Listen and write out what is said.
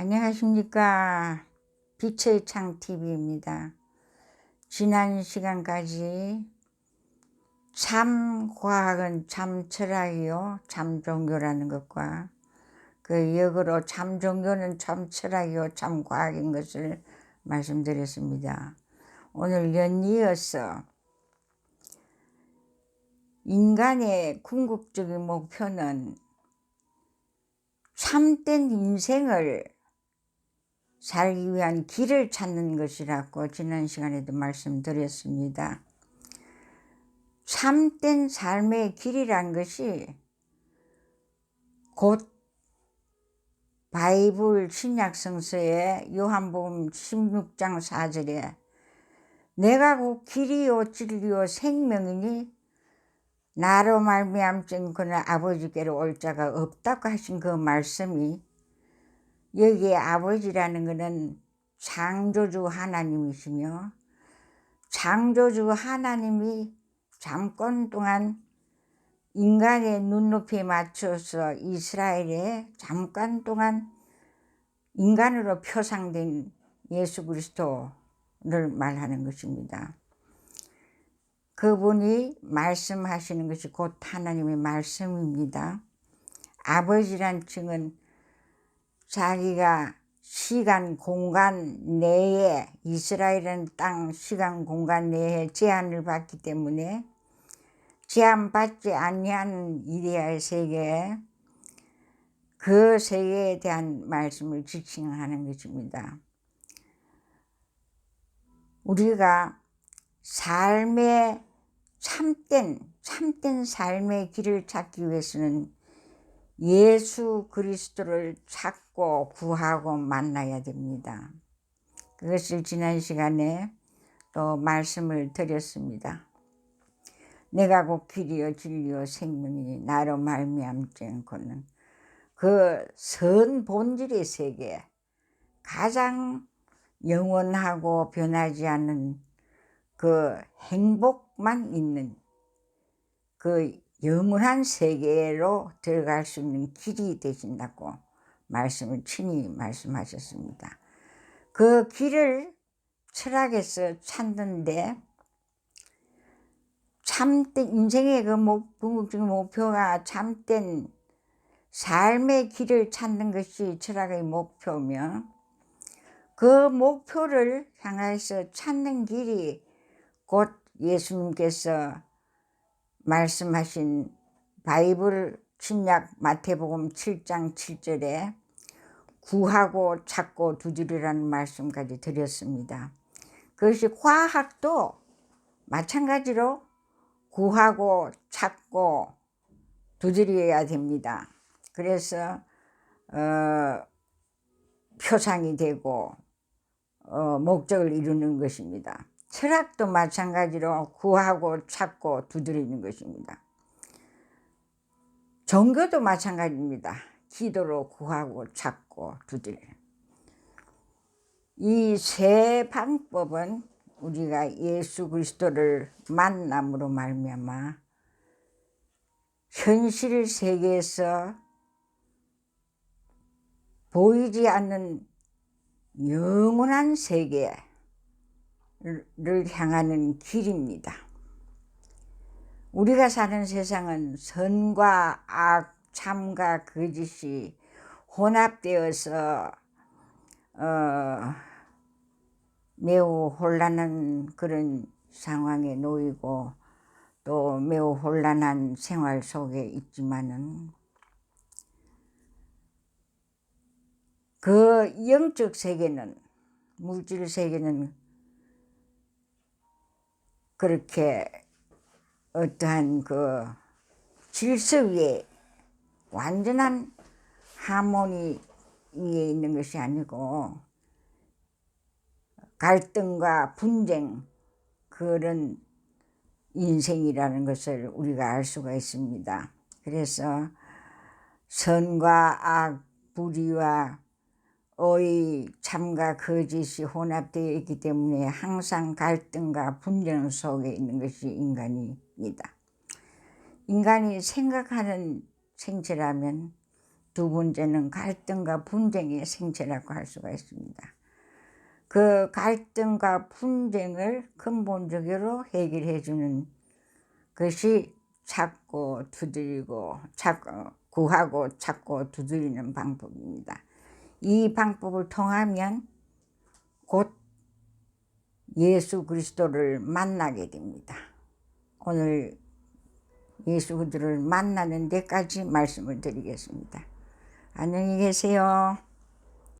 안녕하십니까. 빛의 창 TV입니다. 지난 시간까지 참 과학은 참 철학이요, 참 종교라는 것과 그 역으로 참 종교는 참 철학이요, 참 과학인 것을 말씀드렸습니다. 오늘 연이어서 인간의 궁극적인 목표는 참된 인생을 살기 위한 길을 찾는 것이라고 지난 시간에도 말씀드렸습니다. 참된 삶의 길이란 것이 곧 바이블 신약 성서의 요한복음 16장 4절에 내가 곧 길이요 진리요 생명이니 나로 말미암증 그는 아버지께로 올 자가 없다고 하신 그 말씀이 여기에 아버지라는 것은 창조주 하나님이시며 창조주 하나님이 잠깐 동안 인간의 눈높이에 맞춰서 이스라엘에 잠깐 동안 인간으로 표상된 예수 그리스도를 말하는 것입니다. 그분이 말씀하시는 것이 곧 하나님의 말씀입니다. 아버지란 층은 자기가 시간 공간 내에 이스라엘은 땅 시간 공간 내에 제한을 받기 때문에 제한받지 아니한 이데아의 세계 그 세계에 대한 말씀을 지칭하는 것입니다. 우리가 삶의 참된 참된 삶의 길을 찾기 위해서는 예수 그리스도를 찾고 구하고 만나야 됩니다. 그것을 지난 시간에 또 말씀을 드렸습니다. 내가 곧 길이요 진리요 생명이니 나로 말미암지 않고는 그 선 본질의 세계 가장 영원하고 변하지 않는 그 행복만 있는 그 영원한 세계로 들어갈 수 있는 길이 되신다고 말씀을 친히 말씀하셨습니다. 그 길을 철학에서 찾는데 참된 인생의 그 목, 궁극적인 목표가 참된 삶의 길을 찾는 것이 철학의 목표며 그 목표를 향해서 찾는 길이 곧 예수님께서 말씀하신 바이블 신약 마태복음 7장 7절에 구하고 찾고 두드리라는 말씀까지 드렸습니다. 그것이 과학도 마찬가지로 구하고 찾고 두드려야 됩니다. 그래서 어, 표상이 되고 어, 목적을 이루는 것입니다. 철학도 마찬가지로 구하고 찾고 두드리는 것입니다. 종교도 마찬가지입니다. 기도로 구하고 찾고 두드리는. 이세 방법은 우리가 예수 그리스도를 만남으로 말미암아 현실 세계에서 보이지 않는 영원한 세계 를 향하는 길입니다. 우리가 사는 세상은 선과 악, 참과 거짓이 혼합되어서 어, 매우 혼란한 그런 상황에 놓이고 또 매우 혼란한 생활 속에 있지만은 그 영적 세계는 물질 세계는 그렇게 어떠한 그 질서 위에 완전한 하모니 위에 있는 것이 아니고 갈등과 분쟁 그런 인생이라는 것을 우리가 알 수가 있습니다. 그래서 선과 악, 불의와 의 참과 거짓이 혼합되어 있기 때문에 항상 갈등과 분쟁 속에 있는 것이 인간입니다. 인간이 생각하는 생체라면 두 번째는 갈등과 분쟁의 생체라고 할 수가 있습니다. 그 갈등과 분쟁을 근본적으로 해결해 주는 것이 찾고 두드리고 찾고 구하고 찾고 두드리는 방법입니다. 이 방법을 통하면 곧 예수 그리스도를 만나게 됩니다. 오늘 예수 그리스도를 만나는 데까지 말씀을 드리겠습니다. 안녕히 계세요.